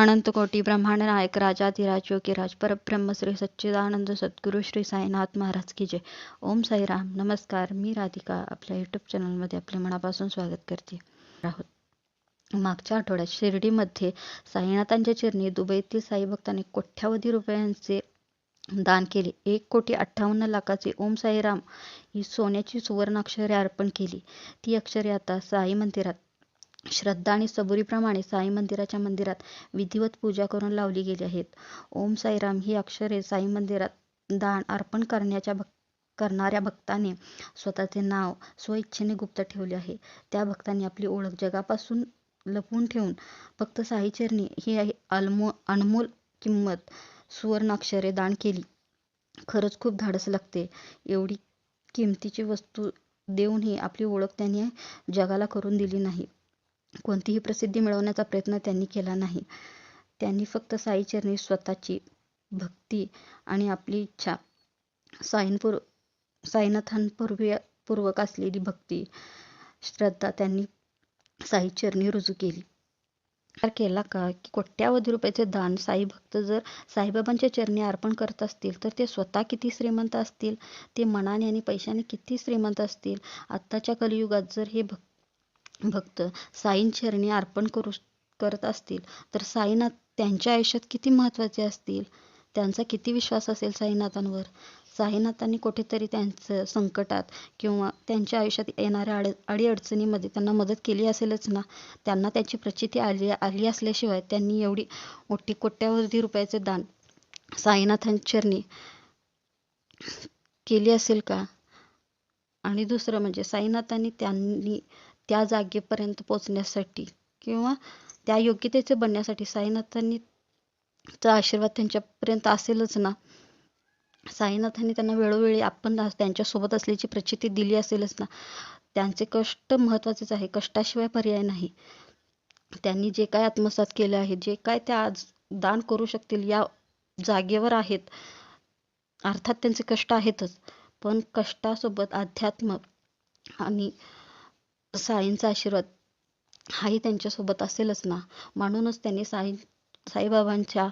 अनंत कोटी ब्रह्मांड नायक राजाधिराज योगीराज परब्रह्म श्री सच्चिदानंद सद्गुरू श्री साईनाथ महाराज की जय. ओम साईराम नमस्कार. मी राधिका. आपल्या यूट्यूब चॅनलमध्ये आपले मनापासून स्वागत करते. आहोत. मागच्या आठवड्यात शिर्डीमध्ये साईनाथांच्या चिरणी दुबईतील साई भक्तांनी कोट्यावधी रुपयांचे दान केले. एक कोटी अठ्ठावन्न लाखाचे ओम साईराम ही सोन्याची सुवर्णाक्षरे अर्पण केली. ती अक्षरे आता साई मंदिरात श्रद्धा आणि सबुरीप्रमाणे साई मंदिराच्या मंदिरात विधिवत पूजा करून लावली गेली आहेत. ओम साईराम ही अक्षरे साई मंदिरात दान अर्पण करण्याच्या भक् करणाऱ्या भक्ताने स्वतःचे नाव स्वइच्छेने गुप्त ठेवले आहे. त्या भक्ताने आपली ओळख जगापासून लपवून ठेवून फक्त साईचरणी ही अनमोल अनमोल किंमत सुवर्णाक्षरे दान केली. खरंच खूप धाडस लागते. एवढी किमतीची वस्तू देऊनही आपली ओळख त्यांनी जगाला करून दिली नाही. कोणतीही प्रसिद्धी मिळवण्याचा प्रयत्न त्यांनी केला नाही. त्यांनी फक्त साईचरणी स्वतःची भक्ती आणि आपली इच्छा साईनपूर साईनाथांपूर्वी पूर्वक असलेली भक्ती श्रद्धा त्यांनी साईचरणी रुजू केली. विचार केला का की कोट्यावधी रुपयाचे दान साई भक्त जर साईबाबांच्या चरणी अर्पण करत असतील तर ते स्वतः किती श्रीमंत असतील? ते मनाने आणि पैशाने किती श्रीमंत असतील? आत्ताच्या कलियुगात जर हे भक्त भक्त साईंचरणी अर्पण करू करत असतील तर साईनाथ त्यांच्या आयुष्यात किती महत्त्वाचे असतील? त्यांचा किती विश्वास असेल साईनाथांवर? साईनाथांनी कुठेतरी त्यांचं संकटात किंवा त्यांच्या आयुष्यात येणाऱ्या अड अडीअडचणीमध्ये त्यांना मदत केली असेलच ना? त्यांना त्याची प्रचिती आली आली असल्याशिवाय त्यांनी एवढी मोठी कोट्यावधी रुपयाचे दान साईनाथांचरणी केली असेल का? आणि दुसरं म्हणजे साईनाथांनी त्यांनी त्या जागेपर्यंत पोचण्यासाठी किंवा त्या योग्यतेचे बनण्यासाठी साईनाथांनी चा आशीर्वाद त्यांच्यापर्यंत असेलच ना. साईनाथांनी त्यांना वेळोवेळी आपण त्यांच्यासोबत असल्याची प्रचिती दिली असेलच ना. त्यांचे कष्ट महत्वाचेच आहे. कष्टाशिवाय पर्याय नाही. त्यांनी जे काय आत्मसात केले आहे जे काय त्या आज दान करू शकतील या जागेवर आहेत. अर्थात त्यांचे कष्ट आहेतच. पण कष्टासोबत अध्यात्म आणि साईंचा आशीर्वाद हाही त्यांच्यासोबत असेलच ना? म्हणूनच त्यांनी साई साईबाबांच्या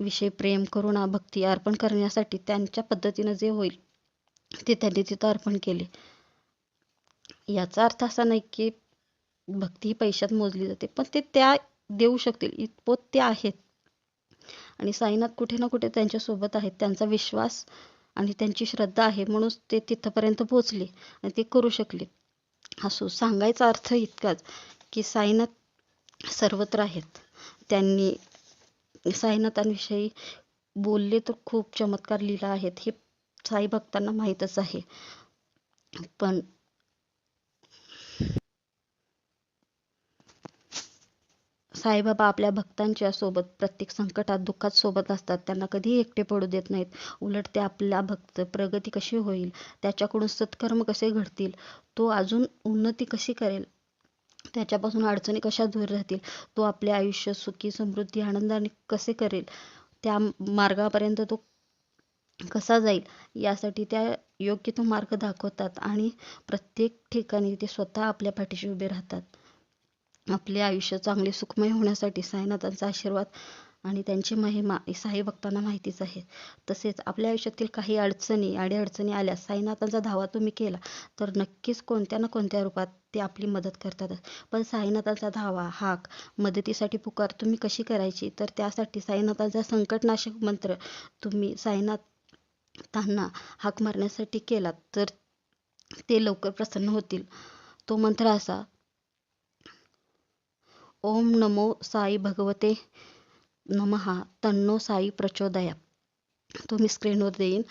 विषयी प्रेम करुणा भक्ती अर्पण करण्यासाठी त्यांच्या पद्धतीनं जे होईल ते त्यांनी तिथं अर्पण केले. याचा अर्थ असा नाही की भक्ती ही पैशात मोजली जाते पण ते त्या देऊ शकतील इतपत ते आहेत. आणि साईनाथ कुठे ना कुठे त्यांच्यासोबत आहेत त्यांचा विश्वास आणि त्यांची श्रद्धा आहे म्हणून ते तिथपर्यंत पोहोचले आणि ते करू शकले. असो सांगायचा अर्थ इतकाच की साईनाथ सर्वत्र आहेत. त्यांनी साईनाथांविषयी बोलले तर खूप चमत्कार लिहिला आहेत हे साई भक्तांना माहीतच आहे. पण साईबाबा आपल्या भक्तांच्या सोबत प्रत्येक संकटात दुःखात सोबत असतात. त्यांना कधीही एकटे पडू देत नाहीत. उलट ते आपला भक्त प्रगती कशी होईल? त्याच्याकडून सत्कर्म कसे घडतील? तो अजून उन्नती कशी करेल? त्याच्यापासून अडचणी कशा दूर राहतील? तो आपले आयुष्य सुखी समृद्धी आनंदाने कसे करेल? त्या मार्गापर्यंत तो कसा जाईल? यासाठी त्या योग्य तो मार्ग दाखवतात आणि प्रत्येक ठिकाणी ते स्वतः आपल्या पाठीशी उभे राहतात. आपले आयुष्य चांगले सुखमय होण्यासाठी साईनाथांचा आशीर्वाद आणि त्यांची महिमा साई भक्तांना माहितीच आहे. तसेच आपल्या आयुष्यातील काही अडचणी अडीअडचणी आल्या साईनाथांचा धावा तुम्ही केला तर नक्कीच कोणत्या ना कोणत्या रूपात ते आपली मदत करतात. पण साईनाथांचा धावा हाक मदतीसाठी पुकार तुम्ही कशी करायची? तर त्यासाठी साईनाथांचा संकटनाशक मंत्र तुम्ही साईनाथांना हाक मारण्यासाठी केलात तर ते लवकर प्रसन्न होतील. तो मंत्र असा ओम नमो साई भगवते नमहा तन्नो साई प्रचोदया. तो मी स्क्रीनवर देईन.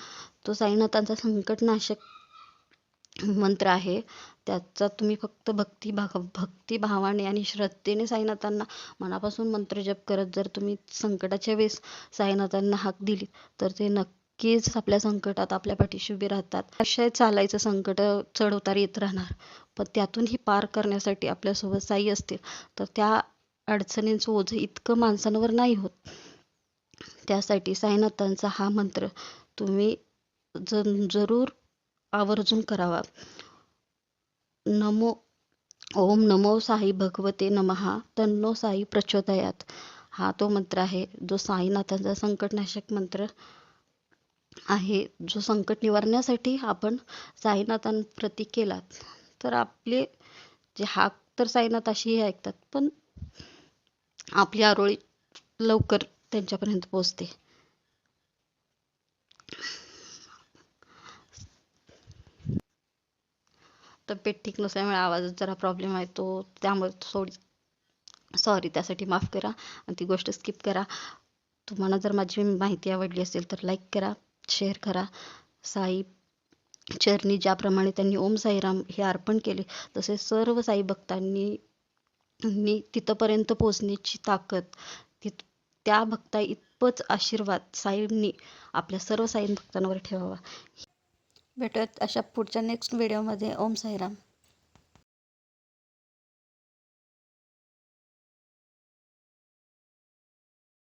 तो साईनाथांचा संकटनाशक मंत्र आहे. त्याचा तुम्ही फक्त भक्ती भाग भक्तिभावाने आणि श्रद्धेने साईनाथांना मनापासून मंत्र जप करत जर तुम्ही संकटाच्या वेळेस साईनाथांना हाक दिली तर ते नक्की नक्कीच आपल्या संकटात आपल्या पाठीशी उभे राहतात. अशा चालायचं संकट चढ उतार येत राहणार. पण त्यातूनही पार करण्यासाठी आपल्यासोबत साई असतील तर त्या अडचणींचं ओझ इतकं माणसांवर नाही होत. त्यासाठी साईनाथांचा हा मंत्र तुम्ही जरूर आवर्जून करावा. नमो ओम नमो साई भगवते नमहा तन्नो साई प्रचोदयात. हा तो मंत्र आहे जो साईनाथांचा संकटनाशक मंत्र. आहे जो संकट निवारण्यासाठी आपण साईनाथांप्रती केलात. तर आपले जे हाक तर साईनाथ अशीही ऐकतात पण आपली आरोळी लवकर त्यांच्यापर्यंत पोहोचते. तब्येत ठीक नसल्यामुळे आवाजात जरा प्रॉब्लेम आहे तो त्यामुळे थोडी सॉरी त्यासाठी माफ करा. आणि ती गोष्ट स्किप करा. तुम्हाला जर माझी माहिती आवडली असेल तर लाईक करा. शेअर करा. साई चरणी ज्याप्रमाणे त्यांनी ओम साईराम हे अर्पण केले तसे सर्व साई भक्तांनी नी तिथंपर्यंत पोहोचण्याची ताकद तिथ त्या भक्ता इतपत आशीर्वाद साईंनी आपल्या सर्व साई भक्तांवर ठेवावा. भेटूयात अशा पुढच्या नेक्स्ट व्हिडिओमध्ये ओम साईराम.